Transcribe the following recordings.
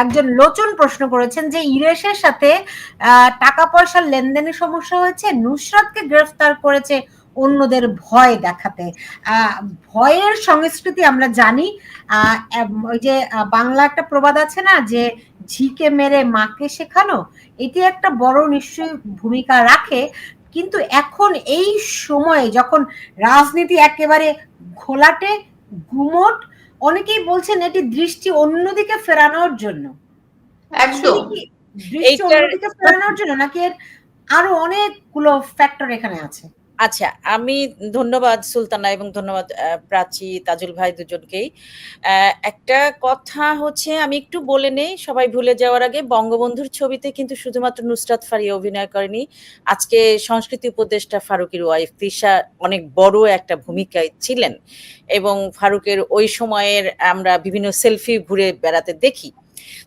একজন লোচন প্রশ্ন করেছেন যে ইরেশের সাথে টাকা পয়সার লেনদেনের সমস্যা হয়েছে, নুসরাতকে গ্রেফতার করেছে অন্যদের ভয় দেখাতে। ভয়ের সংস্কৃতি আমরা জানি ওই যে বাংলা একটা প্রবাদ আছে না যে, ঝিকে মেরে মাকে শেখানো, এটি একটা বড় নিশ্চয়ই ভূমিকা রাখে, কিন্তু এখন এই সময়ে যখন রাজনীতি একেবারে ঘোলাটে, গুমট অনেকেই বলছেন এটি দৃষ্টি অন্যদিকে ফেরানোর জন্য। একদম। দৃষ্টি অন্যদিকে ফেরানোর জন্য নাকি এর আরও অনেকগুলো ফ্যাক্টর এখানে আছে? আচ্ছা আমি ধন্যবাদ সুলতানা এবং ধন্যবাদ প্রাচী তাজুল ভাই দুজনকেই। একটা কথা হচ্ছে, আমি একটু বলে নেই, সবাই ভুলে যাওয়ার আগে, বঙ্গবন্ধুর ছবিতে কিন্তু শুধুমাত্র নুসরাত ফারিয়া অভিনয় করেনি। আজকে সংস্কৃতি উপদেষ্টা ফারুকের ওয়াইফ তিশা অনেক বড় একটা ভূমিকায় ছিলেন এবং ফারুকের ওই সময়ের আমরা বিভিন্ন সেলফি ঘুরে বেড়াতে দেখি।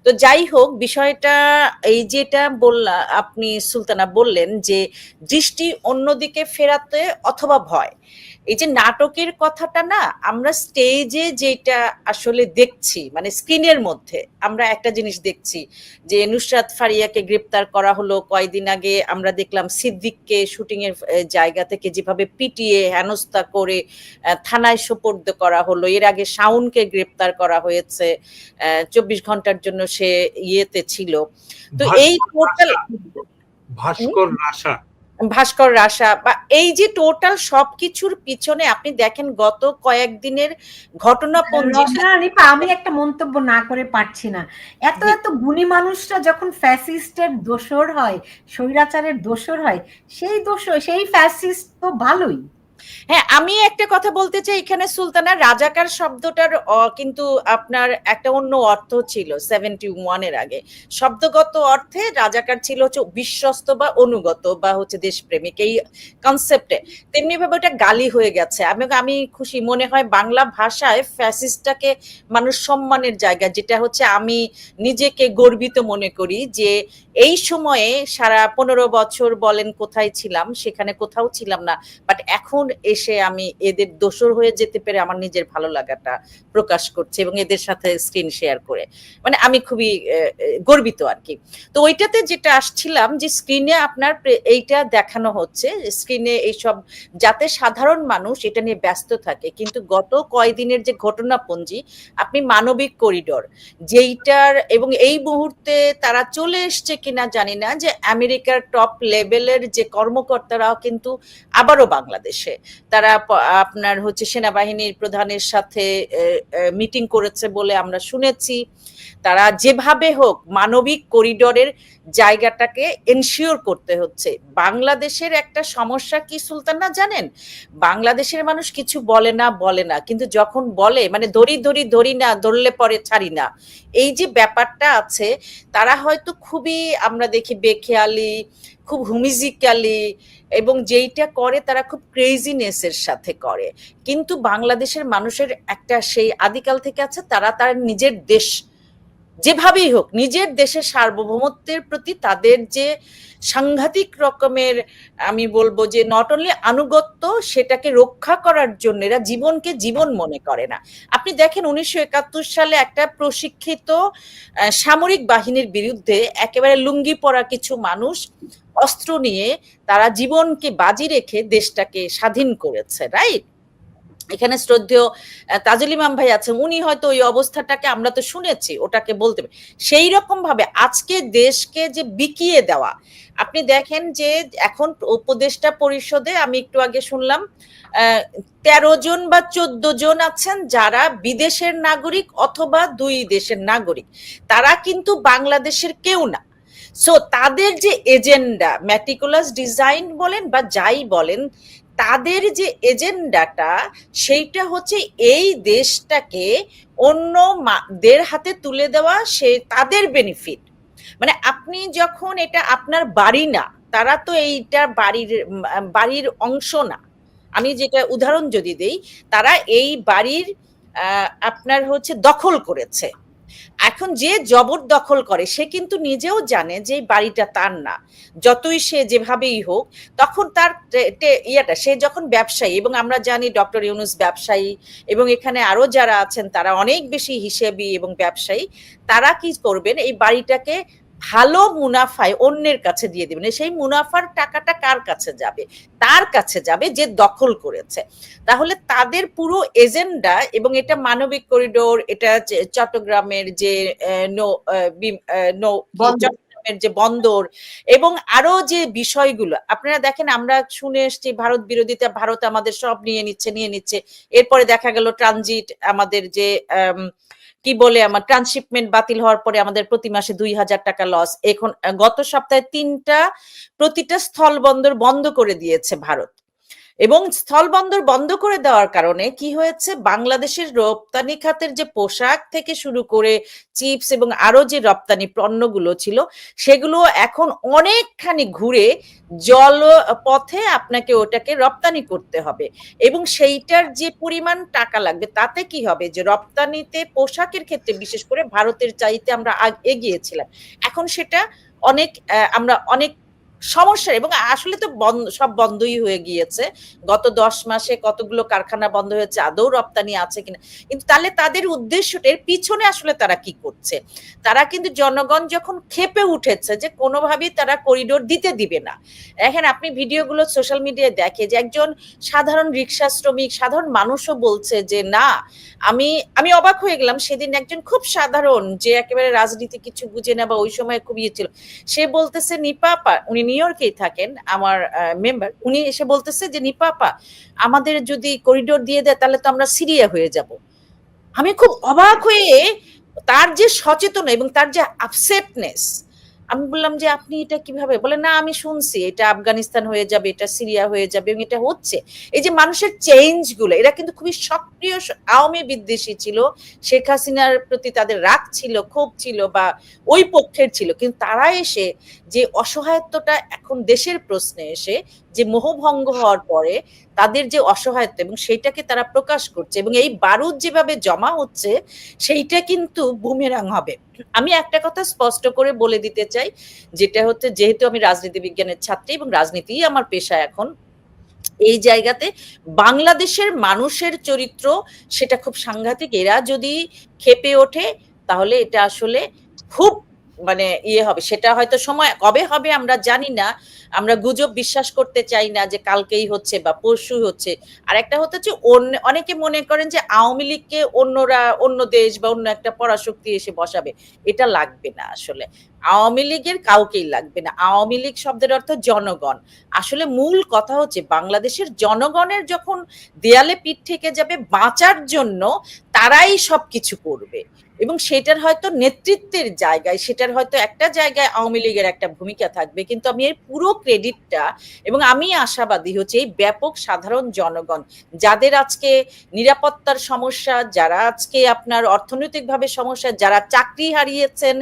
তো যাই হোক বিষয়টা এই যেটা বললা, আপনি সুলতানা বললেন যে দৃষ্টি অন্যদিকে ফেরাতে অথবা ভয়। এই যে নাটকের কথাটা না আমরা স্টেজে যেটা আসলে দেখছি মানে স্ক্রিনের মধ্যে আমরা একটা জিনিস দেখছি যে নুসরাত ফারিয়াকে গ্রেপ্তার করা হলো কয়দিন আগে আমরা দেখলাম সিদ্দিককে শুটিং এর জায়গা থেকে যেভাবে পিটিয়ে হেনস্থা করে থানায় সোপর্দ করা হলো এর আগে শাউনকে গ্রেপ্তার করা হয়েছে চব্বিশ ঘণ্টার জন্য সে ইয়েতে ছিল। তো এই টোটাল ভাস্কর রাশা ভাস্কর রাশা বা এই যে টোটাল সবকিছুর পিছনে আপনি দেখেন গত কয়েকদিনের ঘটনা আমি একটা মন্তব্য না করে পারছি না। এত এত গুণী মানুষরা যখন ফ্যাসিস্টের দোষর হয় স্বৈরাচারের দোষর হয় সেই দোষ সেই ফ্যাসিস্ট তো ভালোই। হ্যাঁ আমি একটা কথা বলতে চাই, এখানে সুলতানা রাজাকার শব্দটার কিন্তু আপনার একটা অন্য অর্থ ছিল সেভেন্টি ওয়ানের আগে। শব্দগত অর্থে রাজাকার ছিল হচ্ছে বিশ্বস্ত বা অনুগত বা হচ্ছে দেশপ্রেমিক, এই কনসেপ্টে তেমনি ভাবে ওটা গালি হয়ে গেছে। আমি আমি খুশি, মনে হয় বাংলা ভাষায় ফ্যাসিস্টটাকে মানুষ সম্মানের জায়গা, যেটা হচ্ছে আমি নিজেকে গর্বিত মনে করি যে এই সময়ে সারা পনেরো বছর বলেন কোথায় ছিলাম, সেখানে কোথাও ছিলাম না। বাট এখন এসে আমি এদের দোষর হয়ে যেতে পেরে আমার নিজের ভালো লাগাটা প্রকাশ করছে এবং এদের সাথে স্ক্রিন শেয়ার করে। মানে আমি খুবই গর্বিত আর কি। তো ওইটাতে যেটা আসছিলাম যে স্ক্রিনে আপনার এইটা দেখানো হচ্ছে স্ক্রিনে এইসব যাতে সাধারণ মানুষ এটা নিয়ে ব্যস্ত থাকে, কিন্তু গত কয়দিনের যে ঘটনাপঞ্জি, আপনি মানবিক করিডর যেইটার এবং এই মুহূর্তে তারা চলে এসছে কিনা জানি না যে আমেরিকার টপ লেভেলের যে কর্মকর্তারাও কিন্তু আবারও বাংলাদেশে। তারা আপনার হচ্ছে সেনাবাহিনীর প্রধানের সাথে মিটিং করেছে বলে আমরা শুনেছি। তারা যেভাবে হোক মানবিক করিডোরের জায়গাটাকে এনশিওর করতে হচ্ছে। বাংলাদেশের একটা সমস্যা কি সুলতানা জানেন? বাংলাদেশের মানুষ কিছু বলে না বলে না। কিন্তু যখন বলে মানে ধরি ধরি ধরি না, ধরলে পরে ছাড়ি না। এই যে ব্যাপারটা আছে, তারা হয়তো খুবই আমরা দেখি বেখেয়ালি, খুব হুমিজিক্যালি এবং যেইটা করে তারা খুব ক্রেজিনেসের সাথে করে। কিন্তু বাংলাদেশের মানুষের একটা সেই আদিকাল থেকে আছে, তারা তার নিজের দেশ যেভাবেই হোক, নিজের দেশের সার্বভৌমত্বের প্রতি তাদের যে সাংঘাতিক রকমের, আমি বলব যে নট অনলি আনুগত্য, সেটাকে রক্ষা করার জন্য এরা জীবনকে জীবন মনে করে না। আপনি দেখেন উনিশশো একাত্তর সালে একটা প্রশিক্ষিত সামরিক বাহিনীর বিরুদ্ধে একেবারে লুঙ্গি পরা কিছু মানুষ অস্ত্র নিয়ে তারা জীবনকে বাজি রেখে দেশটাকে স্বাধীন করেছে রাইট এখানে শ্রদ্ধেয় তাজুল ইমাম ভাই আছেন, উনি হয়তো ওই অবস্থাটাকে আমরা তো শুনেছি, ওটাকে বলতে সেই রকম ভাবে আজকে দেশকে যে বিকিয়ে দেওয়া, আপনি দেখেন যে এখন উপদেষ্টা পরিষদে আমি একটু আগে শুনলাম তেরো জন বা চোদ্দ জন আছেন যারা বিদেশের নাগরিক অথবা দুই দেশের নাগরিক। তারা কিন্তু বাংলাদেশের কেউ না। সো তাদের যে এজেন্ডা ম্যাটিকুলাস ডিজাইন বলেন বা যাই বলেন তাদের যে এজেন্ডাটা, সেইটা হচ্ছে এই দেশটাকে অন্য দের হাতে তুলে দেওয়া, সে তাদের বেনিফিট মানে আপনি যখন এটা আপনার বাড়ি না, তারা তো এইটা বাড়ির বাড়ির অংশ না। আমি যেটা উদাহরণ যদি দেই, তারা এই বাড়ির আপনার হচ্ছে দখল করেছে। এখন যে জবরদখল করে, সে কিন্তু নিজেও জানে যে বাড়িটা তার না। যতই সে যেভাবেই হোক, তখন তার ইয়েটা, সে যখন ব্যবসায়ী, এবং আমরা জানি ডক্টর ইউনুস ব্যবসায়ী, এবং এখানে আরও যারা আছেন, তারা অনেক বেশি হিসেবি এবং ব্যবসায়ী, তারা কি করবেন? এই বাড়িটাকে ভালো মুনাফায় অন্যের কাছে দিয়ে দেবেন। সেই মুনাফার টাকাটা কার কাছে যাবে? তার কাছে যাবে যে দখল করেছে। তাহলে তাদের পুরো এজেন্ডা এবং এটা মানবিক করিডোর এটা চট্টগ্রামের যে আহ, নৌ আহ, আহ। চট্টগ্রামের যে বন্দর এবং আরও যে বিষয়গুলো আপনারা দেখেন আমরা শুনে এসছি ভারত বিরোধিতা ভারত আমাদের সব নিয়ে নিচ্ছে নিয়ে নিচ্ছে। এরপরে দেখা গেল ট্রানজিট আমাদের যে আম, কি বলে আমার ট্রান্সশিপমেন্ট বাতিল হওয়ার পরে আমাদের প্রতি মাসে দুই হাজার টাকা লস এখন, গত সপ্তাহে তিনটা, প্রতিটা স্থল বন্দর বন্ধ করে দিয়েছে ভারত। এবং স্থলবন্দর বন্ধ করে দেওয়ার কারণে কি হয়েছে? বাংলাদেশের রপ্তানি খাতের যে পোশাক থেকে শুরু করে চিপস এবং আরও যে রপ্তানি পণ্যগুলো ছিল, সেগুলো এখন অনেকখানি ঘুরে জল পথে আপনাকে ওটাকে রপ্তানি করতে হবে। এবং সেইটার যে পরিমাণ টাকা লাগবে, তাতে কি হবে? যে রপ্তানিতে পোশাকের ক্ষেত্রে, বিশেষ করে ভারতের চাইতে আমরা এগিয়েছিলাম। এখন সেটা অনেক আমরা অনেক সমস্যা এবং আসলে তো বন্ধ, সব বন্ধই হয়ে গিয়েছে। গত দশ মাসে কতগুলো কারখানা বন্ধ হয়েছে, আদৌ রপ্তানি আছে কিনা? কিন্তু তাহলে তাদের উদ্দেশ্যটা পিছনে আসলে তারা কি করছে? তারা কিন্তু জনগণ যখন খেপে উঠেছে যে কোনোভাবেই তারা করিডোর দিতে দিবে না। দেখেন, আপনি ভিডিওগুলো সোশ্যাল মিডিয়ায় দেখে যে একজন সাধারণ রিক্সা শ্রমিক, সাধারণ মানুষও বলছে যে, না, আমি আমি অবাক হয়ে গেলাম। সেদিন একজন খুব সাধারণ, যে একেবারে রাজনীতি কিছু বুঝে না বা ওই সময় খুব ইয়ে ছিল, সে বলতেছে নিপাপা উনি নিউ ইয়র্কেই থাকেন, আমার মেম্বার উনি এসে বলতেছে যে নিপাপা আমাদের যদি করিডোর দিয়ে দেয়, তাহলে তো আমরা সিরিয়া হয়ে যাব। আমি খুব অবাক হয়ে তার যে সচেতন এবং তার যে আপসেটনেস আমি বললাম যে, আপনি এটা কীভাবে? বলে, না, আমি শুনছি, এটা আফগানিস্তান হয়ে যাবে, এটা সিরিয়া হয়ে যাবে, এবং এটা হচ্ছে। এই যে মানুষের চেঞ্জগুলো এরা কিন্তু খুবই সক্রিয় আওয়ামী বিদ্বেষী ছিল, শেখ হাসিনার প্রতি তাদের রাগ ছিল, ক্ষোভ ছিল, বা ওই পক্ষের ছিল, কিন্তু তারা এসে যে অসহায়ত্বটা এখন দেশের প্রশ্নে এসে যে মোহভঙ্গ হওয়ার পরে তাদের যে অসহায়ত্ব এবং সেইটাকে তারা প্রকাশ করছে এবং এই বারুদ যেভাবে জমা হচ্ছে, সেইটা কিন্তু বুমেরাং হবে। আমি একটা কথা স্পষ্ট করে বলে দিতে চাই, যেটা হচ্ছে যেহেতু আমি রাজনীতি বিজ্ঞানের ছাত্রী এবং রাজনীতিই আমার পেশা এখন, এই জায়গাতে বাংলাদেশের মানুষের চরিত্র সেটা খুব সাংঘাতিক। এরা যদি খেপে ওঠে, তাহলে এটা আসলে খুব মানে ইয়ে হবে। সেটা হয়তো সময়, কবে হবে আমরা জানি না। আমরা গুজব বিশ্বাস করতে চাই না যে কালকেই হচ্ছে বা পরশু হচ্ছে। আর একটা হচ্ছে অনেকে মনে করেন যে আওয়ামী লীগকে অন্যরা, অন্য দেশ বা অন্য একটা পরাশক্তি এসে বসাবে। এটা লাগবে না আসলে। আওয়ামী লীগের কাউকেই লাগবে না। আওয়ামী লীগ শব্দের অর্থ জনগণ। আসলে মূল কথা হচ্ছে বাংলাদেশের জনগণের যখন দেয়ালে পিঠ থেকে যাবে বাঁচার জন্য তারাই সবকিছু করবে। এবং সেটার হয়তো নেতৃত্বের জায়গায়, সেটার হয়তো একটা জায়গায় আওয়ামী লীগের একটা ভূমিকা থাকবে। কিন্তু আমি এর পুরো ক্রেডিটটা এবং আমি আশাবাদী হচ্ছে এই ব্যাপক সাধারণ জনগণ, যাদের আজকে নিরাপত্তার সমস্যা, যারা আজকে আপনার অর্থনৈতিকভাবে সমস্যা, যারা চাকরি হারিয়েছেন,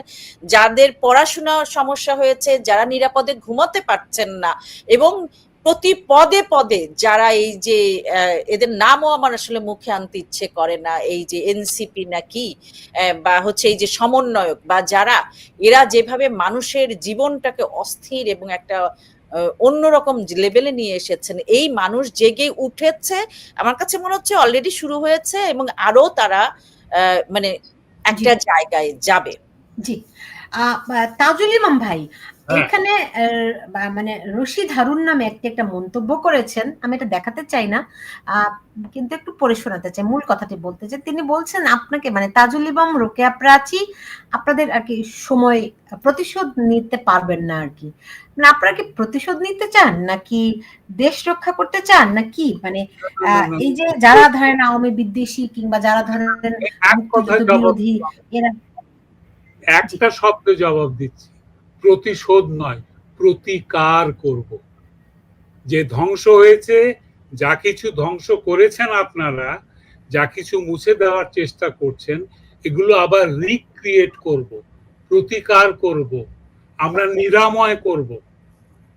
যাদের পড়াশোনার সমস্যা হয়েছে, যারা নিরাপদে ঘুমাতে পারছেন না এবং প্রতি পদে পদে যারা এই যে এদের নামও আমার আসলে মুখে আনতে ইচ্ছে করে না এই যে এনসিপি নাকি বা হচ্ছে এই যে সমন্বয়ক বা যারা এরা যেভাবে মানুষের জীবনটাকে অস্থির এবং একটা অন্যরকম লেভেলে নিয়ে এসেছেন এই মানুষ জেগে উঠেছে আমার কাছে মনে হচ্ছে অলরেডি শুরু হয়েছে এবং আরও তারা আহ, মানে একটা জায়গায় যাবে জি তাজুল ইমাম ভাই। এখানে আহ, মানে রশিদ হারুন নামে একটি একটা মন্তব্য করেছেন আমি এটা দেখাতে চাই না। কিন্তু একটু পড়ে শোনাতে চাই মূল কথাটি বলতে চাই তিনি বলছেন আপনাকে মানে তাজুল ইমাম রোকেয়া প্রাচী আপনাদের আর কি সময় প্রতিশোধ নিতে পারবেন না আর কি। মানে আপনারা কি প্রতিশোধ নিতে চান? নাকি দেশ রক্ষা করতে চান? নাকি মানে আহ, এই যে যারা ধরেন আওয়ামী বিদ্বেষী কিংবা যারা ধরেন বিরোধী এরা একটা শব্দে জবাব দিচ্ছি। প্রতিশোধ নয়, প্রতিকার করব। যে ধ্বংস হয়েছে, যা কিছু ধ্বংস করেছেন আপনারা, যা কিছু মুছে দেওয়ার চেষ্টা করছেন, এগুলো আবার রিক্রিয়েট করব, প্রতিকার করব, আমরা নিরাময় করব।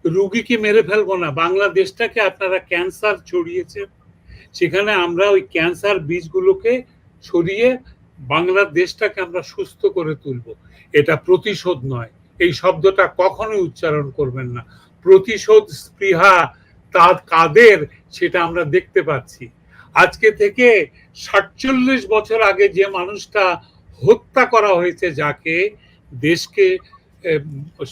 রুগীকে মেরে ফেলব না, বাংলাদেশটাকে আপনারা ক্যান্সার ছড়িয়েছেন, সেখানে আমরা ওই ক্যান্সার বীজগুলোকে ছড়িয়ে বাংলাদেশটাকে আমরা সুস্থ করে তুলব। এটা প্রতিশোধ নয় এই শব্দটা কখনোই উচ্চারণ করবেন না। প্রতিশোধ স্পৃহা তা কাদের সেটা আমরা দেখতে পাচ্ছি। আজকে থেকে সাতচল্লিশ বছর আগে যে মানুষটা হত্যা করা হয়েছে যাকে, দেশকে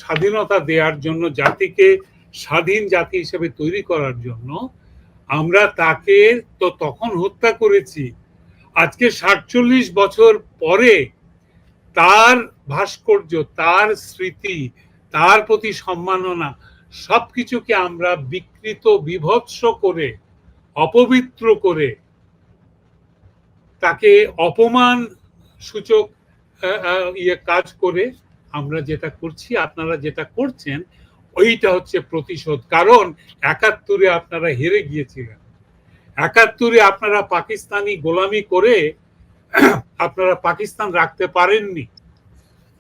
স্বাধীনতা দেওয়ার জন্য, জাতিকে স্বাধীন জাতি হিসেবে তৈরি করার জন্য, আমরা তাকে তো তখন হত্যা করেছি। আজকে সাতচল্লিশ বছর পরে তার ভাস্কর্য, তার স্মৃতি, তার প্রতি সম্মাননা, সবকিছুকে আমরা বিকৃত, বিভৎস করে, অপবিত্র করে তাকে অপমান সূচক ইয়ে কাজ করে আমরা যেটা করছি, আপনারা যেটা করছেন, ওইটা হচ্ছে প্রতিশোধ। কারণ একাত্তরে আপনারা হেরে গিয়েছিলেন। একাত্তরে আপনারা পাকিস্তানি গোলামি করে আপনারা পাকিস্তান রাখতে পারেননি।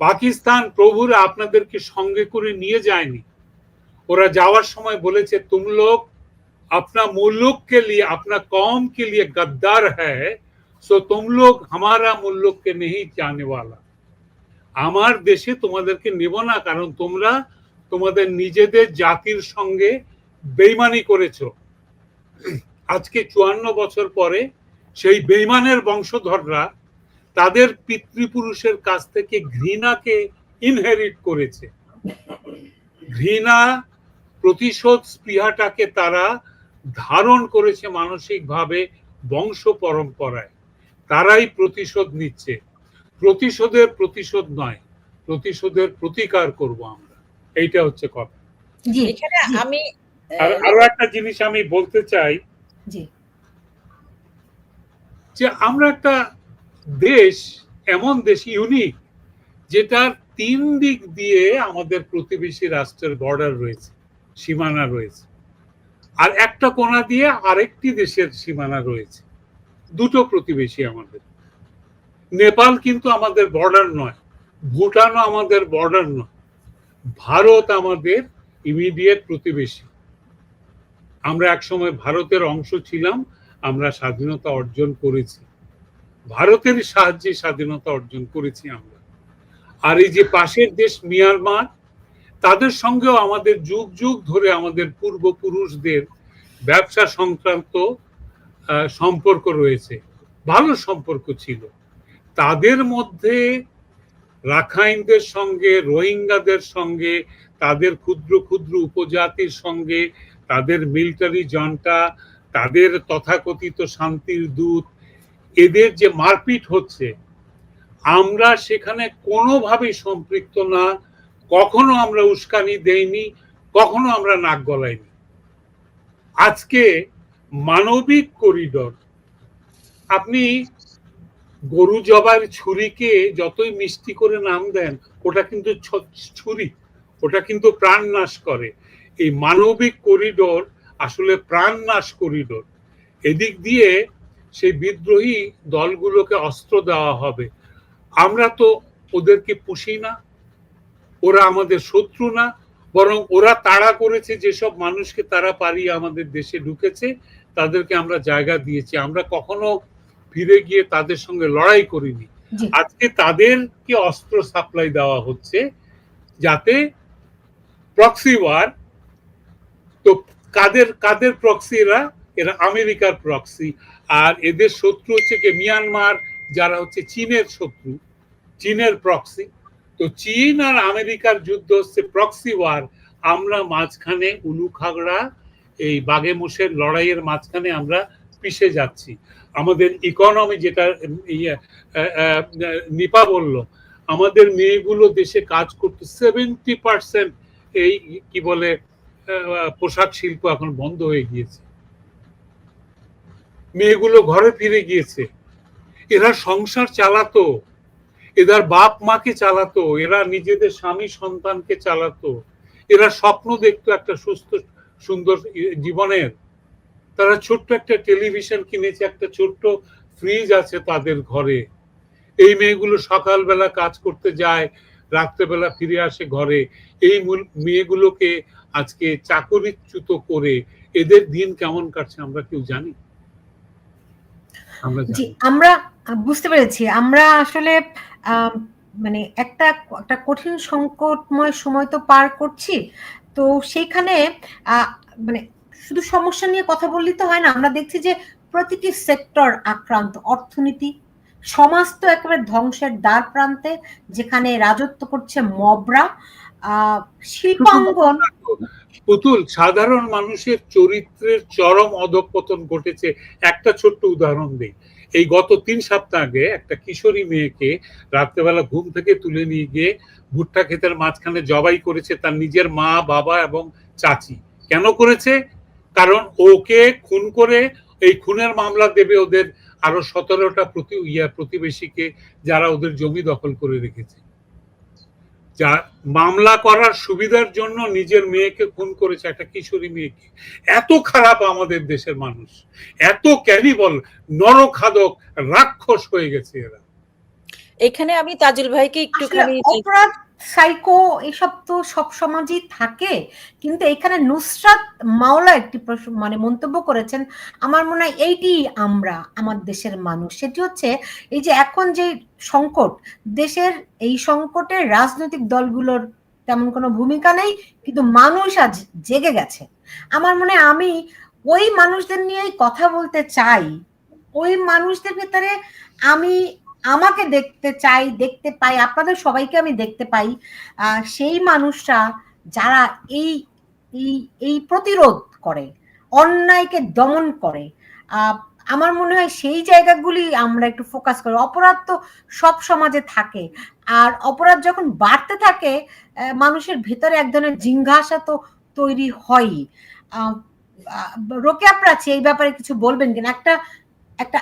পাকিস্তান প্রভুরা আপনাদেরকে সঙ্গে করে নিয়ে যায়নি। ওরা যাওয়ার সময় বলেছে, তুম লোক अपना मुल्क के लिए अपना कौम के लिए गद्दार है सो तुम लोग हमारा मुल्क के नहीं जाने वाला আমার দেশে তোমাদেরকে নেব না, কারণ তোমরা তোমাদের নিজেদের জাতির সঙ্গে বেইমানি করেছ। আজকে চুয়ান্ন বছর পরে সেই বেইমানের বংশধররা তাদের পিতৃপুরুষের কাছ থেকে ঘৃণাকে ইনহেরিট করেছে। ঘৃণা প্রতিশোধ স্পৃহাটাকে তারা ধারণ করেছে মানসিকভাবে বংশ পরম্পরায়। তারাই প্রতিশোধ নিচ্ছে। প্রতিশোধের প্রতিশোধ নয় প্রতিশোধের প্রতিকার করব আমরা। এইটা হচ্ছে কথা। এখানে আমি আরও একটা জিনিস আমি বলতে চাই যে আমরা একটা দেশ এমন দেশ ইউনিক যেটার তিন দিক দিয়ে আমাদের প্রতিবেশী রাষ্ট্রের বর্ডার রয়েছে, সীমানা রয়েছে। আর একটা কোণা দিয়ে আরেকটি দেশের সীমানা রয়েছে। দুটো প্রতিবেশী আমাদের। নেপাল কিন্তু আমাদের বর্ডার নয়, ভুটানও আমাদের বর্ডার নয়। ভারত আমাদের ইমিডিয়েট প্রতিবেশী। আমরা একসময় ভারতের অংশ ছিলাম, আমরা স্বাধীনতা অর্জন করেছি। ভারতের সাহায্যে স্বাধীনতা অর্জন করেছি আমরা। আর এই যে পাশের দেশ মিয়ানমার, তাদের সঙ্গেও আমাদের যুগ যুগ ধরে আমাদের পূর্বপুরুষদের ব্যবসা সংক্রান্ত সম্পর্ক রয়েছে। ভালো সম্পর্ক ছিল। তাদের মধ্যে রাখাইনদের সঙ্গে, রোহিঙ্গাদের সঙ্গে, তাদের ক্ষুদ্র ক্ষুদ্র উপজাতির সঙ্গে, তাদের মিলিটারি জনটা তাদের তথাকথিত শান্তির দূত এদের যে মারপিট হচ্ছে, আমরা সেখানে কোনোভাবেই সম্পৃক্ত না, কখনো আমরা উস্কানি দেইনি, কখনো আমরা নাক গলাইনি। আজকে মানবিক করিডর, আপনি গরু জবার ছুরিকে যতই মিষ্টি করে নাম দেন, ওটা কিন্তু ছুরি, ওটা কিন্তু প্রাণ নাশ করে। এই মানবিক করিডোর আসলে প্রাণ নাশ করিডোর। এদিক দিয়ে সেই বিদ্রোহী দলগুলোকে অস্ত্র দেওয়া হবে। আমরা তো ওদেরকে পুষি না ওরা আমাদের শত্রু না বরং ওরা তাড়া করেছে যেসব মানুষকে তারা পারিয়ে আমাদের দেশে ঢুকেছে তাদেরকে আমরা জায়গা দিয়েছি। আমরা কখনো ফিরে গিয়ে তাদের সঙ্গে লড়াই করিনি। আজকে তাদেরকে অস্ত্র সাপ্লাই দেওয়া হচ্ছে যাতে প্রক্সি ওয়ার তো কাদের কাদের প্রক্সি এরা আমেরিকার প্রক্সি আর এদের শত্রু হচ্ছে কি মিয়ানমার যারা হচ্ছে চীনের শত্রু চীনের প্রক্সি তো চীন আর আমেরিকার যুদ্ধ হচ্ছে প্রক্সি ওয়ার আমরা মাঝখানে উলু খাগড়া এই বাগে মোষের লড়াইয়ের মাঝখানে আমরা পিষে যাচ্ছি। আমাদের ইকোনমি যেটা ইয়ে, নিপা বলল আমাদের মেয়েগুলো দেশে কাজ করতে সেভেন্টি পার্সেন্ট এই কি বলে পোশাক শিল্প এখন বন্ধ হয়ে গিয়েছে। মেয়েগুলো ঘরে ফিরে গিয়েছে। এরা সংসার চালাতো। এদের বাপ মাকে চালাতো। এরা নিজেদের স্বামী সন্তানকে চালাতো। এরা স্বপ্ন দেখতো একটা সুস্থ, সুন্দর জীবনের। তারা ছোট্ট একটা টেলিভিশন কিনেছে, একটা ছোট্ট ফ্রিজ আছে তাদের ঘরে। এই মেয়েগুলো সকালবেলা কাজ করতে যায়, রাত্রেবেলা ফিরে আসে ঘরে। এই মেয়েগুলোকে আজকে চাকরিচ্যুত করে। এদের দিন কেমন কাটছে আমরা কেউ জানি? জি আমরা বুঝতে পেরেছি। আমরা আসলে মানে একটা একটা কঠিন সংকটময় সময় তো পার করছি। তো সেইখানে আহ, মানে শুধু সমস্যা নিয়ে কথা বললেই তো হয় না। আমরা দেখছি যে প্রতিটি সেক্টর আক্রান্ত। অর্থনীতি সমাজ তো একেবারে ধ্বংসের দ্বার প্রান্তে যেখানে রাজত্ব করছে মবরা। আহ শিল্পাঙ্গন পুতুল, সাধারণ মানুষের চরিত্রের চরম অধঃপতন ঘটেছে। একটা ছোট্ট উদাহরণ দিই। এই গত তিন সপ্তাহ আগে একটা কিশোরী মেয়েকে রাত্রেবেলা ঘুম থেকে তুলে নিয়ে গিয়ে ভুট্টা ক্ষেতের মাঝখানে জবাই করেছে তার নিজের মা, বাবা এবং চাচি। কেন করেছে? কারণ ওকে খুন করে এই খুনের মামলা দেবে ওদের আরও সতেরোটা প্রতি ইয়া প্রতিবেশীকে যারা ওদের জমি দখল করে রেখেছে। যা মামলা করার সুবিধার জন্য নিজের মেয়েকে খুন করেছে একটা কিশোরী মেয়েকে। এত খারাপ আমাদের দেশের মানুষ। এত ক্যানিবল নরখাদক রাক্ষস হয়ে গেছে এরা। এখানে আমি তাজুল ভাইকে একটু একটুখানি অপরাধ সাইকো এসব তো সব সমাজেই থাকে, কিন্তু এখানে নুসরাত মাওলা একটি মানে মন্তব্য করেছেন, আমার মনে হয় এইটি আমরা, আমার দেশের মানুষ। সেটি হচ্ছে এই যে এখন যে সংকট, দেশের এই সংকটে রাজনৈতিক দলগুলোর তেমন কোনো ভূমিকা নেই, কিন্তু মানুষ আজ জেগে গেছে। আমার মনে আমি ওই মানুষদের নিয়েই কথা বলতে চাই, ওই মানুষদের ভেতরে আমি আমাকে দেখতে চাই, দেখতে পাই, আপনাদের সবাইকে আমি দেখতে পাই সেই মানুষরা যারা এই এই প্রতিরোধ করে, অন্যায়কে দমন করে আমার মনে হয় সেই জায়গাগুলি আমরা একটু ফোকাস করি। অপরাধ তো সব সমাজে থাকে, আর অপরাধ যখন বাড়তে থাকে মানুষের ভেতরে এক ধরনের জিজ্ঞাসা তো তৈরি হয়ই। রোকে প্রাচী এই ব্যাপারে কিছু বলবেন কিনা? একটা একটা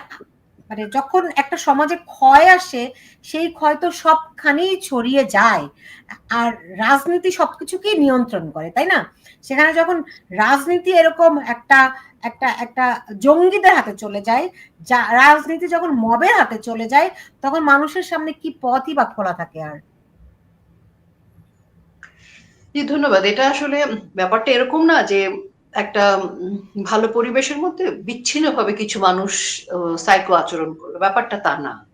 মানে যখন একটা সমাজে ক্ষয় আসে, সেই ক্ষয় তো সবখানেই ছড়িয়ে যায়। আর রাজনীতি সবকিছুকেই নিয়ন্ত্রণ করে, তাই না? সেখানে যখন রাজনীতি এরকম একটা একটা একটা জঙ্গিদের হাতে চলে যায়, যা, রাজনীতি যখন মবের হাতে চলে যায়, তখন মানুষের সামনে কি পথই বা খোলা থাকে আর? জি, ধন্যবাদ। এটা আসলে ব্যাপারটা এরকম না যে একটা ভালো পরিবেশের মধ্যে বিচ্ছিন্নভাবে কিছু মানুষ সাইকো আচরণ করবে। ব্যাপারটা তা না।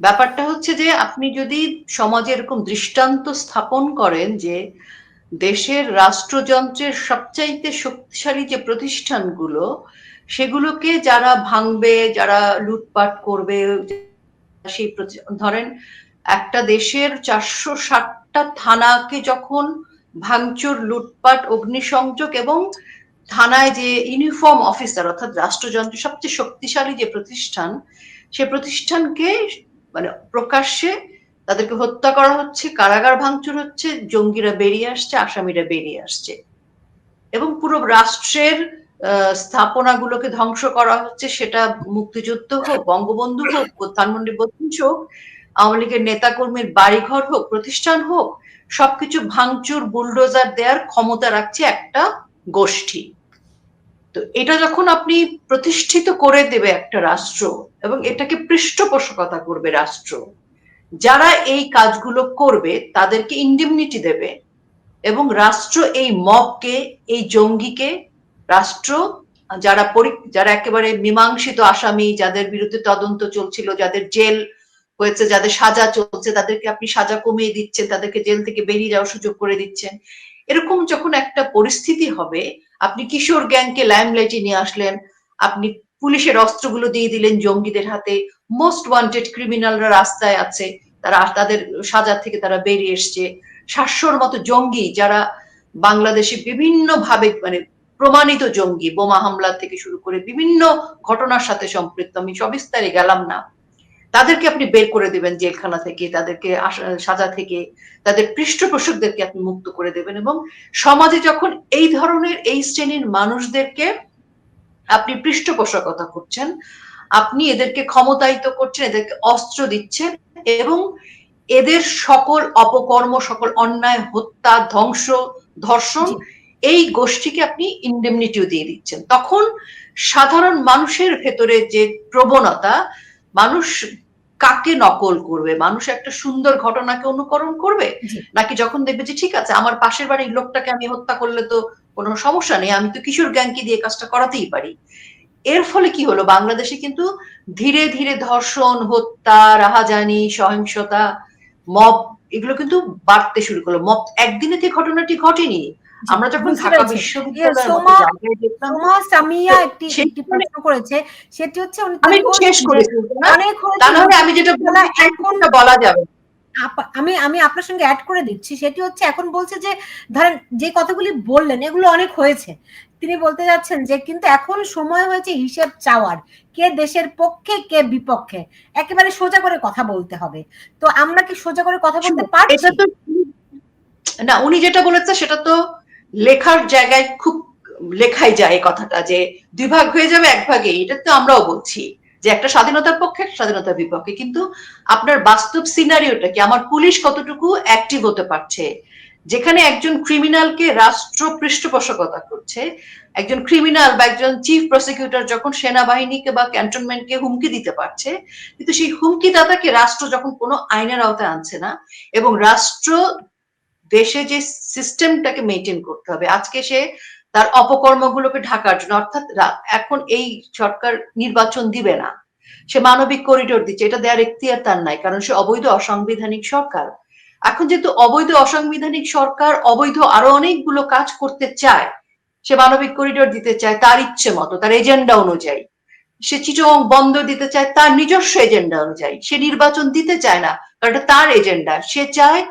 ব্যাপারটা হচ্ছে যে, আপনি যদি সমাজে এরকম দৃষ্টান্ত স্থাপন করেন যে, দেশের রাষ্ট্রযন্ত্রের সবচাইতে শক্তিশালী যে প্রতিষ্ঠানগুলো, সেগুলোকে যারা ভাঙবে, যারা লুটপাট করবে, সেই ধরেন একটা দেশের চারশো ষাটটা থানাকে যখন ভাঙচুর, লুটপাট, অগ্নিসংযোগ এবং থানায় যে ইউনিফর্ম অফিসার অর্থাৎ রাষ্ট্রযন্ত্রের সবচেয়ে শক্তিশালী যে প্রতিষ্ঠান, সে প্রতিষ্ঠানকে মানে প্রকাশ্যে তাদেরকে হত্যা করা হচ্ছে, কারাগার ভাঙচুর হচ্ছে, জঙ্গিরা বেরিয়ে আসছে, আসামিরা বেরিয়ে আসছে। এবং পুরো রাষ্ট্রের স্থাপনাগুলোকে ধ্বংস করা হচ্ছে, সেটা মুক্তিযুদ্ধ হোক, বঙ্গবন্ধু হোক ধানমন্ডি বত্রিশ হোক, আওয়ামী লীগের নেতাকর্মীর বাড়িঘর হোক, প্রতিষ্ঠান হোক, সবকিছু ভাঙচুর, বুলডোজার দেওয়ার ক্ষমতা রাখছে একটা গোষ্ঠী। তো এটা যখন আপনি প্রতিষ্ঠিত করে দেবে একটা রাষ্ট্র এবং এটাকে পৃষ্ঠপোষকতা করবে রাষ্ট্র, যারা এই কাজগুলো করবে তাদেরকে ইন্ডিমনিটি দেবে এবং রাষ্ট্র এই মবকে, এই জঙ্গিকে, রাষ্ট্র যারা যারা একেবারে মীমাংসিত আসামি, যাদের বিরুদ্ধে তদন্ত চলছিল, যাদের জেল হয়েছে, যাদের সাজা চলছে, তাদেরকে আপনি সাজা কমিয়ে দিচ্ছেন, তাদেরকে জেল থেকে বেরিয়ে যাওয়ার সুযোগ করে দিচ্ছেন। এরকম যখন একটা পরিস্থিতি হবে আপনি কিশোর গ্যাংকে লাইমলাইটে নিয়ে আসলেন, আপনি পুলিশের অস্ত্রগুলো দিয়ে দিলেন জঙ্গিদের হাতে মোস্ট ওয়ান্টেড ক্রিমিনালরা রাস্তায় আছে, তারা তাদের সাজা থেকে তারা বেরিয়ে এসছে। সাতশোর মতো জঙ্গি যারা বাংলাদেশে বিভিন্ন ভাবে মানে প্রমাণিত জঙ্গি, বোমা হামলা থেকে শুরু করে বিভিন্ন ঘটনার সাথে সম্পৃক্ত, আমি সবিস্তারে গেলাম না। তাদেরকে আপনি বের করে দেবেন জেলখানা থেকে তাদেরকে সাজা থেকে তাদের পৃষ্ঠপোষকদেরকে আপনি মুক্ত করে দেবেন এবং সমাজে যখন এই ধরনের এই শ্রেণির মানুষদেরকে আপনি পৃষ্ঠপোষকতা করছেন আপনি এদেরকে ক্ষমতায়িত করছেন এদেরকে অস্ত্র দিচ্ছেন এবং এদের সকল অপকর্ম সকল অন্যায় হত্যা ধ্বংস ধর্ষণ এই গোষ্ঠীকে আপনি ইন্ডেমনিটিও দিয়ে দিচ্ছেন। তখন সাধারণ মানুষের ভেতরে যে প্রবণতা মানুষ কাকে নকল করবে? মানুষ একটা সুন্দর ঘটনাকে অনুকরণ করবে? নাকি যখন দেখবে যে ঠিক আছে আমার পাশের বাড়ির লোকটাকে আমি হত্যা করলে তো কোনো সমস্যা নেই আমি তো কিশোর গ্যাংকে দিয়ে কাজটা করাতেই পারি। এর ফলে কি হলো? বাংলাদেশে কিন্তু ধীরে ধীরে ধর্ষণ হত্যা রাহাজানি সহিংসতা মব এগুলো কিন্তু বাড়তে শুরু করল। মব একদিনে যে ঘটনাটি ঘটেনি আমরা যখন ঢাকা সোমা সামিয়া একটি প্রশ্ন করেছে। সেটি হচ্ছে আমি শেষ করেছি অনেক আমি যেটা এখন বলা যাবে। আমি আমি আপনার সঙ্গে অ্যাড করে দিচ্ছি। সেটি হচ্ছে এখন বলছে যে ধরেন যে কথাগুলি বললেন এগুলো অনেক হয়েছে। তিনি বলতে যাচ্ছেন যে কিন্তু এখন সময় হয়েছে হিসেব চাওয়ার। কে দেশের পক্ষে কে বিপক্ষে? একেবারে সোজা করে কথা বলতে হবে। তো আমরা কি সোজা করে কথা বলতে পারছি? না উনি যেটা বলেছে সেটা তো লেখার জায়গায় খুব লেখাই যায় এই কথাটা, যে দুই ভাগ হয়ে যাবে, এক ভাগে এটা তো আমরাও বলছি যে একটা স্বাধীনতার পক্ষে স্বাধীনতার বিপক্ষে। কিন্তু আপনার বাস্তব সিনারিওটা কি? আমার পুলিশ কতটুকু অ্যাক্টিভ হতে পারছে? যেখানে একজন ক্রিমিনালকে রাষ্ট্র পৃষ্ঠপোষকতা করছে, একজন ক্রিমিনাল বা একজন চিফ প্রসিকিউটর যখন সেনাবাহিনীকে বা ক্যান্টনমেন্টকে হুমকি দিতে পারছে, কিন্তু সেই হুমকিদাতাকে রাষ্ট্র যখন কোনো আইনের আওতায় আনছে না, এবং রাষ্ট্র দেশে যে সিস্টেমটাকে মেনটেন করতে হবে। আজকে সে তার অপকর্মগুলোকে ঢাকার জন্য, অর্থাৎ এখন এই সরকার নির্বাচন দিবে না। সে মানবিক করিডোর দিচ্ছে, এটা দেওয়ার এখতিয়ার তার নাই, কারণ সে অবৈধ অসাংবিধানিক সরকার। এখন যেহেতু অবৈধ অসাংবিধানিক সরকার, অবৈধ আরও অনেকগুলো কাজ করতে চায়, সে মানবিক করিডোর দিতে চায় তার ইচ্ছে মতো, তার এজেন্ডা অনুযায়ী। সে চিটং বন্দর দিতে চায় তার নিজস্ব এজেন্ডা অনুযায়ী। সে নির্বাচন দিতে চায় না, কারণ এটা তার এজেন্ডা সে চায়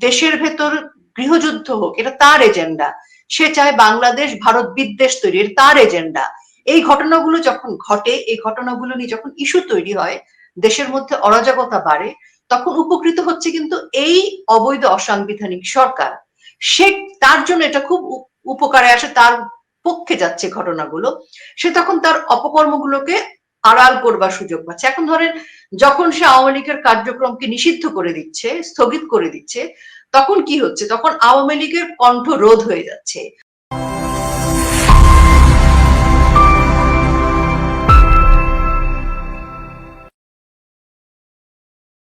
দেশের ভেতর গৃহযুদ্ধ হোক, এটা তার এজেন্ডা সে চায় বাংলাদেশ, ভারত বিদ্বেষ তৈরি তার এজেন্ডা এই ঘটনাগুলো যখন ঘটে, এই ঘটনাগুলো নিয়ে যখন ইস্যু তৈরি হয়, দেশের মধ্যে অরাজকতা বাড়ে, তখন উপকৃত হচ্ছে কিন্তু এই অবৈধ অসাংবিধানিক সরকার। সে তার জন্য এটা খুব উপ- উপকারে আসে, তার পক্ষে যাচ্ছে ঘটনাগুলো। সে তখন তার অপকর্মগুলোকে আড়াল করবার সুযোগ পাচ্ছে। এখন ধরেন, যখন সে আওয়ামী লীগের কার্যক্রমকে নিষিদ্ধ করে দিচ্ছে, স্থগিত করে দিচ্ছে, তখন কি হচ্ছে? তখন আওয়ামী লীগের কণ্ঠ রোধ হয়ে যাচ্ছে।